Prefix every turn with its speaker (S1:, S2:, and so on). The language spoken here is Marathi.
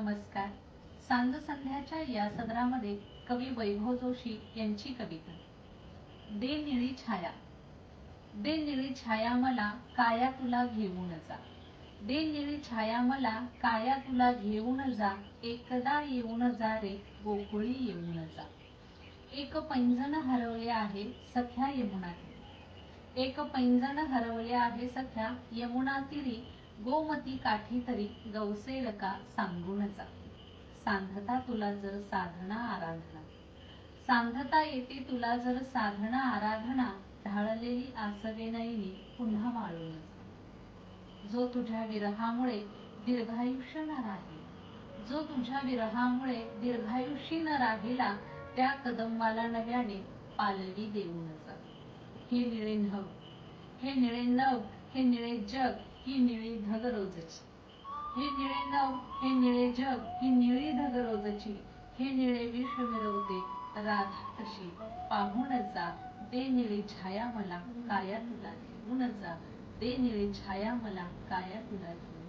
S1: नमस्कार. सांज संध्याच्या या सदरामध्ये कवी वैभव जोशी यांची कविता. दे निळी छाया. दे निळी छाया मला काया तुला घेऊन जा. दे निळी छाया मला काया तुला घेऊन जा. एकदा येऊन जा रे गोकुळी येऊन जा. एक पैंजण हरवले आहे सख्या यमुना एक पैंजण हरवले आहे सख्या यमुना तिरी गोमती काठी तरी गौसे लका सांगून जा सांधता तुला जर साधना आराधना. सांधता येते तुला जर साधना आराधना ढाळलेली आसवे नयनी पुन्हा वाळून. जा जो तुझ्या विरहामुळे दीर्घायुष्य न राहील जो तुझ्या विरहामुळे दीर्घायुषी न राहिला त्या कदंबाला नव्याने पालवी देऊन जा हे निळे नभ हे निळे नभ हे निळे जग ही निळी धग रोजची हे निळे नव हे निळे जग ही निळी धग रोजची हे निळे विश्व मिरवते राधा कशी पाहून जा दे निळी छाया मला काया तुला घेऊन जा दे निळी छाया मला काया तुला घेऊन